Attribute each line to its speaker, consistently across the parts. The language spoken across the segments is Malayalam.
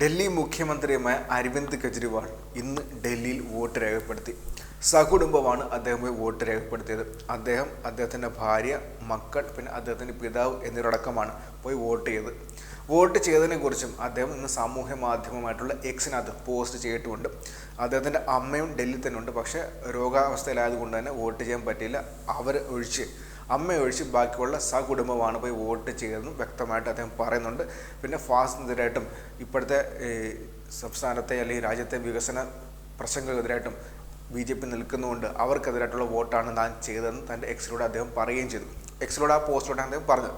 Speaker 1: ഡൽഹി മുഖ്യമന്ത്രിയുമായ അരവിന്ദ് കെജ്രിവാൾ ഇന്ന് ഡൽഹിയിൽ വോട്ട് രേഖപ്പെടുത്തി. സകുടുംബമാണ് അദ്ദേഹം വോട്ട് രേഖപ്പെടുത്തിയത്. അദ്ദേഹം അദ്ദേഹത്തിന്റെ ഭാര്യ മക്കൾ പിന്നെ അദ്ദേഹത്തിന്റെ പിതാവ് എന്നിവരടക്കമാണ് പോയി വോട്ട് ചെയ്തത്. വോട്ട് ചെയ്തതിനെക്കുറിച്ചും അദ്ദേഹം ഇന്ന് സാമൂഹ്യ മാധ്യമമായിട്ടുള്ള എക്സിനകത്ത് പോസ്റ്റ് ചെയ്തിട്ടുമുണ്ട്. അദ്ദേഹത്തിന്റെ അമ്മയും ഡൽഹിയിൽ തന്നെ ഉണ്ട് പക്ഷേ രോഗാവസ്ഥയിലായതുകൊണ്ട് തന്നെ വോട്ട് ചെയ്യാൻ പറ്റിയില്ല. അവർ ഒഴിച്ച് അമ്മ ഒഴിച്ച് ബാക്കിയുള്ള സകുടുംബമാണ് പോയി വോട്ട് ചെയ്തതെന്നും വ്യക്തമായിട്ട് അദ്ദേഹം പറയുന്നുണ്ട്. പിന്നെ ഫാസിനെതിരായിട്ടും ഇപ്പോഴത്തെ സംസ്ഥാനത്തെ അല്ലെങ്കിൽ രാജ്യത്തെ വികസന പ്രശ്നങ്ങൾക്കെതിരായിട്ടും ബി ജെ പി നിൽക്കുന്നതുകൊണ്ട് അവർക്കെതിരായിട്ടുള്ള വോട്ടാണ് താൻ ചെയ്തതെന്ന് തന്റെ എക്സിലൂടെ അദ്ദേഹം പറയുകയും ചെയ്തു. എക്സിലൂടെ ആ പോസ്റ്റിലൂടെ അദ്ദേഹം പറഞ്ഞത്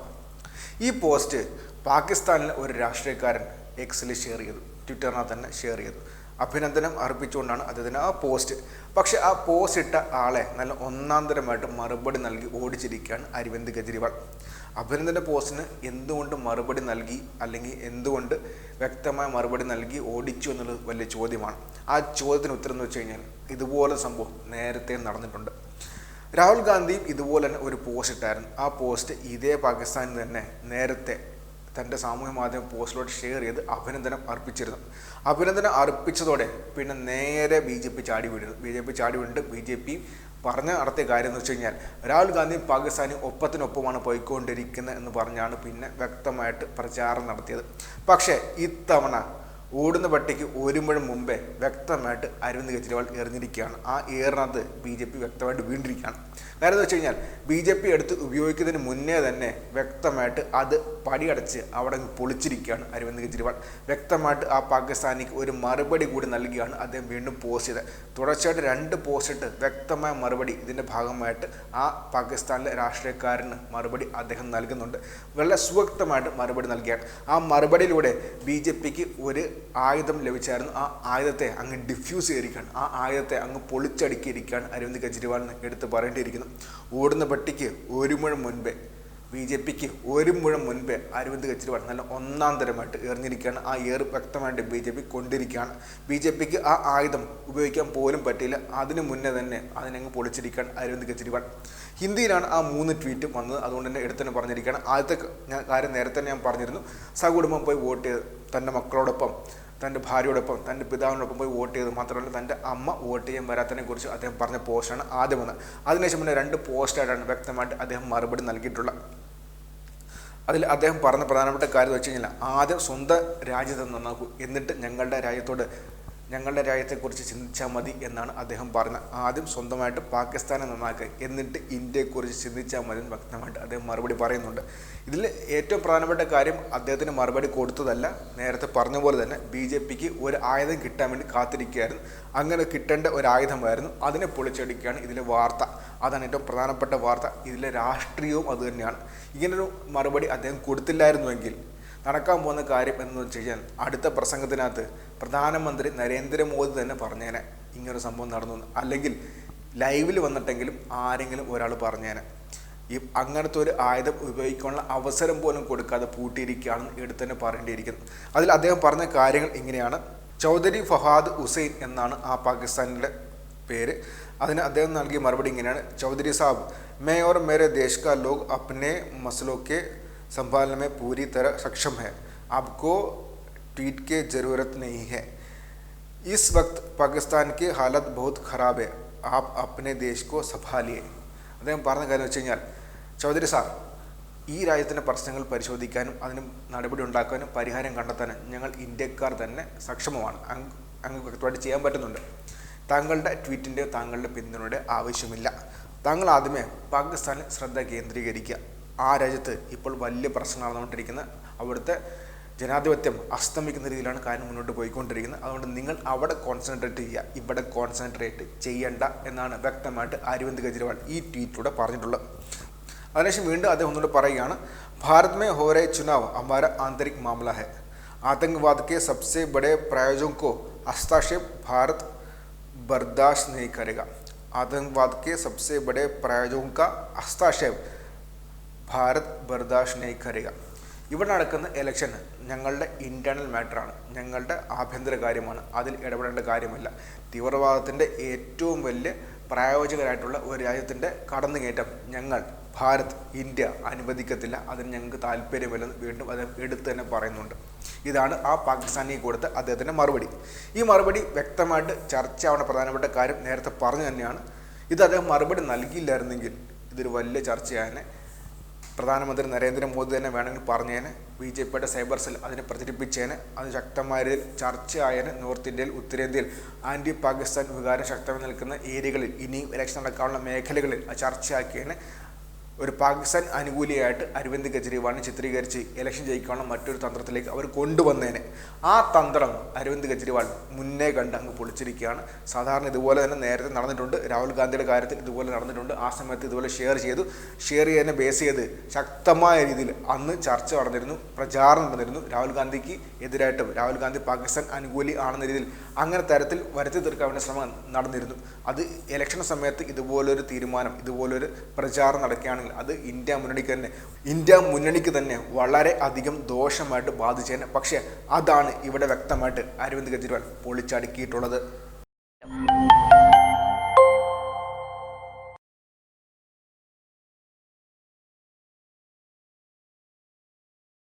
Speaker 1: ഈ പോസ്റ്റ് പാകിസ്ഥാനിലെ ഒരു രാഷ്ട്രീയക്കാരൻ എക്സിൽ ഷെയർ ചെയ്തു. ട്വിറ്ററിനകത്ത് തന്നെ ഷെയർ ചെയ്തു. അഭിനന്ദനം അർപ്പിച്ചുകൊണ്ടാണ് അദ്ദേഹത്തിന് ആ പോസ്റ്റ്. പക്ഷെ ആ പോസ്റ്റ് ഇട്ട ആളെ നല്ല ഒന്നാന്തരമായിട്ട് മറുപടി നൽകി ഓടിച്ചിരിക്കുകയാണ് അരവിന്ദ് കെജ്രിവാൾ. അഭിനന്ദന്റെ പോസ്റ്റിന് എന്തുകൊണ്ട് മറുപടി നൽകി അല്ലെങ്കിൽ എന്തുകൊണ്ട് വ്യക്തമായ മറുപടി നൽകി ഓടിച്ചു എന്നുള്ളത് വലിയ ചോദ്യമാണ്. ആ ചോദ്യത്തിന് ഉത്തരം എന്ന് വെച്ച് കഴിഞ്ഞാൽ ഇതുപോലെ സംഭവം നേരത്തെ നടന്നിട്ടുണ്ട്. രാഹുൽ ഗാന്ധിയും ഇതുപോലെ തന്നെ ഒരു പോസ്റ്റ് ഇട്ടായിരുന്നു. ആ പോസ്റ്റ് ഇതേ പാകിസ്ഥാനിൽ തന്നെ നേരത്തെ തന്റെ സാമൂഹ്യ മാധ്യമ പോസ്റ്റിലോട്ട് ഷെയർ ചെയ്ത് അഭിനന്ദനം അർപ്പിച്ചിരുന്നു. അഭിനന്ദനം അർപ്പിച്ചതോടെ പിന്നെ നേരെ ബി ജെ പി ചാടി വീഴുന്നു ബി ജെ പി ചാടി വീണിട്ട് ബി ജെ പി പറഞ്ഞ നടത്തിയ കാര്യം എന്ന് വെച്ച് കഴിഞ്ഞാൽ രാഹുൽ ഗാന്ധി പാകിസ്ഥാനി ഒപ്പത്തിനൊപ്പമാണ് പോയിക്കൊണ്ടിരിക്കുന്നത് എന്ന് പറഞ്ഞാണ് പിന്നെ വ്യക്തമായിട്ട് പ്രചാരണം നടത്തിയത്. പക്ഷേ ഇത്തവണ ഓടുന്ന പട്ടിക്ക് ഒരു മുഴം മുമ്പേ വ്യക്തമായിട്ട് അരവിന്ദ് കെജ്രിവാൾ എറിഞ്ഞിരിക്കുകയാണ്. ആ ഏറിനകത്ത് ബി ജെ പി വ്യക്തമായിട്ട് വീണ്ടിരിക്കുകയാണ് കാര്യം എന്ന് വെച്ച് കഴിഞ്ഞാൽ ബി ജെ പി എടുത്ത് ഉപയോഗിക്കുന്നതിന് മുന്നേ തന്നെ വ്യക്തമായിട്ട് അത് പടിയടച്ച് അവിടെ പൊളിച്ചിരിക്കുകയാണ് അരവിന്ദ് കെജ്രിവാൾ. വ്യക്തമായിട്ട് ആ പാകിസ്ഥാനിക്ക് ഒരു മറുപടി കൂടി നൽകിയാണ് അദ്ദേഹം വീണ്ടും പോസ്റ്റ് ചെയ്തത്. തുടർച്ചയായിട്ട് രണ്ട് പോസ്റ്റ് ഇട്ട് വ്യക്തമായ മറുപടി ഇതിന്റെ ഭാഗമായിട്ട് ആ പാകിസ്ഥാനിലെ രാഷ്ട്രീയക്കാരന് മറുപടി അദ്ദേഹം നൽകുന്നുണ്ട്. വളരെ സുവ്യക്തമായിട്ട് മറുപടി നൽകിയാണ്. ആ മറുപടിയിലൂടെ ബി ജെ പിക്ക് ഒരു ആയുധം ലഭിച്ചായിരുന്നു ആ ആയുധത്തെ അങ്ങ് ഡിഫ്യൂസ് ചെയ്തിരിക്കുകയാണ്. ആ ആയുധത്തെ അങ്ങ് പൊളിച്ചടുക്കിയിരിക്കുകയാണ് അരവിന്ദ് കെജ്രിവാളിന് എടുത്ത് പറയേണ്ടിയിരിക്കുന്നു. ഓടുന്ന പട്ടിക്ക് ഒരു മുഴം മുൻപേ ബി ജെ പിക്ക് ഒരു മുഴം മുൻപേ അരവിന്ദ് കെജ്രിവാൾ നല്ല ഒന്നാം തരമായിട്ട് എറിഞ്ഞിരിക്കുകയാണ്. ആ ഏറ് വ്യക്തമായിട്ട് ബി ജെ പി കൊണ്ടിരിക്കുകയാണ്. ബി ജെ പിക്ക് ആ ആയുധം ഉപയോഗിക്കാൻ പോലും പറ്റിയില്ല. അതിന് മുന്നേ തന്നെ അതിനങ്ങ് പൊളിച്ചിരിക്കുകയാണ് അരവിന്ദ് കെജ്രിവാൾ. ഹിന്ദിയിലാണ് ആ മൂന്ന് ട്വീറ്റ് വന്നത്. അതുകൊണ്ട് തന്നെ എടുത്തു തന്നെ പറഞ്ഞിരിക്കുകയാണ്. ആദ്യത്തെ ഞാൻ കാര്യം നേരത്തെ തന്നെ ഞാൻ പറഞ്ഞിരുന്നു. സകുടുംബം പോയി വോട്ട് ചെയ്ത് തന്റെ മക്കളോടൊപ്പം തന്റെ ഭാര്യയോടൊപ്പം തന്റെ പിതാവിനോടൊപ്പം പോയി വോട്ട് ചെയ്തു മാത്രമല്ല തന്റെ അമ്മ വോട്ട് ചെയ്യാൻ വരാത്തതിനെ കുറിച്ച് അദ്ദേഹം പറഞ്ഞ പോസ്റ്റാണ് ആദ്യം വന്നത്. അതിനുശേഷം പിന്നെ രണ്ട് പോസ്റ്റായിട്ടാണ് വ്യക്തമായിട്ട് അദ്ദേഹം മറുപടി നൽകിയിട്ടുള്ളത്. അതിൽ അദ്ദേഹം പറഞ്ഞ പ്രധാനപ്പെട്ട കാര്യം വെച്ച് കഴിഞ്ഞാൽ ആദ്യം സ്വന്തം രാജ്യത്തെ നന്നാക്കൂ എന്നിട്ട് ഞങ്ങളുടെ രാജ്യത്തോട് ഞങ്ങളുടെ രാജ്യത്തെക്കുറിച്ച് ചിന്തിച്ചാൽ മതി എന്നാണ് അദ്ദേഹം പറഞ്ഞത്. ആദ്യം സ്വന്തമായിട്ട് പാകിസ്ഥാനെ നന്നാക്കുക എന്നിട്ട് ഇന്ത്യയെക്കുറിച്ച് ചിന്തിച്ചാൽ മതി എന്ന് വ്യക്തമായിട്ട് അദ്ദേഹം മറുപടി പറയുന്നുണ്ട്. ഇതിൽ ഏറ്റവും പ്രധാനപ്പെട്ട കാര്യം അദ്ദേഹത്തിന് മറുപടി കൊടുത്തതല്ല നേരത്തെ പറഞ്ഞ പോലെ തന്നെ ബി ജെ പിക്ക് ഒരു ആയുധം കിട്ടാൻ വേണ്ടി കാത്തിരിക്കുകയായിരുന്നു. അങ്ങനെ കിട്ടേണ്ട ഒരു ആയുധമായിരുന്നു. അതിനെ പൊളിച്ചടിക്കുകയാണ് ഇതിലെ വാർത്ത. അതാണ് ഏറ്റവും പ്രധാനപ്പെട്ട വാർത്ത. ഇതിലെ രാഷ്ട്രീയവും അതുതന്നെയാണ് ഇങ്ങനൊരു മറുപടി അദ്ദേഹം കൊടുത്തില്ലായിരുന്നുവെങ്കിൽ നടക്കാൻ പോകുന്ന കാര്യം എന്ന് വെച്ച് കഴിഞ്ഞാൽ അടുത്ത പ്രസംഗത്തിനകത്ത് പ്രധാനമന്ത്രി നരേന്ദ്രമോദി തന്നെ പറഞ്ഞേനെ ഇങ്ങനൊരു സംഭവം നടന്നു അല്ലെങ്കിൽ ലൈവിൽ വന്നിട്ടെങ്കിലും ആരെങ്കിലും ഒരാൾ പറഞ്ഞേനെ ഈ അങ്ങനത്തെ ഒരു ആയുധം ഉപയോഗിക്കാനുള്ള അവസരം പോലും കൊടുക്കാതെ പൂട്ടിയിരിക്കുകയാണെന്ന് എടുത്തു തന്നെ പറയേണ്ടിയിരിക്കുന്നു. അതിൽ അദ്ദേഹം പറഞ്ഞ കാര്യങ്ങൾ ഇങ്ങനെയാണ്. ചൗധരി ഫഹാദ് ഹുസൈൻ എന്നാണ് ആ പാകിസ്ഥാനിലെ പേര്. അതിന് അദ്ദേഹം നൽകിയ മറുപടി ഇങ്ങനെയാണ്. ചൗധരി സാബ് മേ ഓർ മേരെ ദേശ് കാ ലോഗ് അപ്നെ മസലോ संभालने में पूरी तरह सक्षम है आपको ट्वीट की ज़रूरत नहीं है इस वक्त पाकिस्तान की हालत बहुत ख़राब है आप अपने देश को संभालिए അദ്ദേഹം പറഞ്ഞ കാര്യം വെച്ച് കഴിഞ്ഞാൽ ചൗധരി സാർ ഈ രാജ്യത്തിൻ്റെ പ്രശ്നങ്ങൾ പരിശോധിക്കാനും അതിന് നടപടി ഉണ്ടാക്കാനും പരിഹാരം കണ്ടെത്താനും ഞങ്ങൾ ഇന്ത്യക്കാർ തന്നെ സക്ഷമമാണ് അങ്ങ് അങ്ങ് വ്യക്തമായിട്ട് ചെയ്യാൻ പറ്റുന്നുണ്ട് താങ്കളുടെ ട്വീറ്റിൻ്റെ താങ്കളുടെ പിന്തുണയുടെ ആവശ്യമില്ല താങ്കൾ ആദ്യമേ പാകിസ്ഥാനിൽ ശ്രദ്ധ കേന്ദ്രീകരിക്കുക ആ രാജ്യത്ത് ഇപ്പോൾ വലിയ പ്രശ്നം നടന്നുകൊണ്ടിരിക്കുന്ന അവിടുത്തെ ജനാധിപത്യം അസ്തമിക്കുന്ന രീതിയിലാണ് കാര്യം മുന്നോട്ട് പോയിക്കൊണ്ടിരിക്കുന്നത് അതുകൊണ്ട് നിങ്ങൾ അവിടെ കോൺസെൻട്രേറ്റ് ചെയ്യുക ഇവിടെ കോൺസെൻട്രേറ്റ് ചെയ്യണ്ട എന്നാണ് വ്യക്തമായിട്ട് അരവിന്ദ് കെജ്രിവാൾ ഈ ട്വീറ്റിലൂടെ പറഞ്ഞിട്ടുള്ളത് അതിനുശേഷം വീണ്ടും അദ്ദേഹം ഒന്നുകൂടെ പറയുകയാണ് ഭാരത് में हो रहे चुनाव हमारा आंतरिक मामला है आतंकवाद के सबसे बड़े प्रायोजकों को हस्तक्षेप भारत बर्दाश्त नहीं करेगा आतंकवाद के सबसे बड़े प्रायोजकों का हस्तक्षेप ഭാരത് ബർദാഷ് നെയ് കരുക ഇവിടെ നടക്കുന്ന ഇലക്ഷൻ ഞങ്ങളുടെ ഇന്റേർണൽ മാറ്ററാണ് ഞങ്ങളുടെ ആഭ്യന്തര കാര്യമാണ്. അതിൽ ഇടപെടേണ്ട കാര്യമല്ല. തീവ്രവാദത്തിന്റെ ഏറ്റവും വലിയ പ്രായോജകരായിട്ടുള്ള ഒരു രാജ്യത്തിന്റെ കടന്നുകയറ്റം ഞങ്ങൾ ഭാരത് ഇന്ത്യ അനുവദിക്കത്തില്ല. അതിന് ഞങ്ങൾക്ക് താല്പര്യമില്ലെന്ന് വീണ്ടും അദ്ദേഹം എടുത്തു തന്നെ പറയുന്നുണ്ട്. ഇതാണ് ആ പാകിസ്ഥാനി കൊടുത്ത അദ്ദേഹത്തിന്റെ മറുപടി. ഈ മറുപടി വ്യക്തമായിട്ട് ചർച്ചയാവേണ്ട പ്രധാനപ്പെട്ട കാര്യം നേരത്തെ പറഞ്ഞു തന്നെയാണ്. ഇത് അദ്ദേഹം മറുപടി നൽകിയില്ലായിരുന്നെങ്കിൽ ഇതൊരു വലിയ ചർച്ചയായനെ പ്രധാനമന്ത്രി നരേന്ദ്രമോദി തന്നെ വേണമെങ്കിൽ പറഞ്ഞേന് ബി ജെ പിയുടെ സൈബർ സെൽ അതിനെ പ്രചരിപ്പിച്ചേന് അത് ശക്തമായ രീതിയിൽ ചർച്ചയായന് നോർത്ത് ഇന്ത്യയിൽ ഉത്തരേന്ത്യയിൽ. ആന്റി പാകിസ്ഥാൻ വികാരം ശക്തമായി നിൽക്കുന്ന ഏരിയകളിൽ ഇനിയും ഇലക്ഷൻ നടക്കാനുള്ള മേഖലകളിൽ ചർച്ചയാക്കിയതിന് ഒരു പാകിസ്ഥാൻ അനുകൂലിയായിട്ട് അരവിന്ദ് കെജ്രിവാളിനെ ചിത്രീകരിച്ച് ഇലക്ഷൻ ജയിക്കാനുള്ള മറ്റൊരു തന്ത്രത്തിലേക്ക് അവർ കൊണ്ടുവന്നേനെ. ആ തന്ത്രം അരവിന്ദ് കെജ്രിവാൾ മുന്നേ കണ്ട് അങ്ങ് പൊളിച്ചിരിക്കുകയാണ്. സാധാരണ ഇതുപോലെ തന്നെ നേരത്തെ നടന്നിട്ടുണ്ട്. രാഹുൽ ഗാന്ധിയുടെ കാര്യത്തിൽ ഇതുപോലെ നടന്നിട്ടുണ്ട്. ആ സമയത്ത് ഇതുപോലെ ഷെയർ ചെയ്തു. ഷെയർ ചെയ്യാനെ ബേസ് ചെയ്ത് ശക്തമായ രീതിയിൽ അന്ന് ചർച്ച നടന്നിരുന്നു പ്രചാരണം നടന്നിരുന്നു. രാഹുൽ ഗാന്ധിക്ക് എതിരായിട്ടും രാഹുൽ ഗാന്ധി പാകിസ്ഥാൻ അനുകൂലി ആണെന്ന രീതിയിൽ അങ്ങനെ തരത്തിൽ വരുത്തി തീർക്കാൻ ശ്രമം നടന്നിരുന്നു. അത് ഇലക്ഷൻ സമയത്ത് ഇതുപോലൊരു തീരുമാനം ഇതുപോലൊരു പ്രചാരണം നടക്കുകയാണെങ്കിൽ പറഞ്ഞാൽ അത് ഇന്ത്യ മുന്നണിക്ക് തന്നെ ഇന്ത്യ മുന്നണിക്ക് തന്നെ വളരെ അധികം ദോഷമായിട്ട് ബാധിച്ചേനെ. പക്ഷേ അതാണ് ഇവിടെ വ്യക്തമായിട്ട് അരവിന്ദ് കെജ്രിവാൾ പൊളിച്ചടുക്കിയിട്ടുള്ളത്.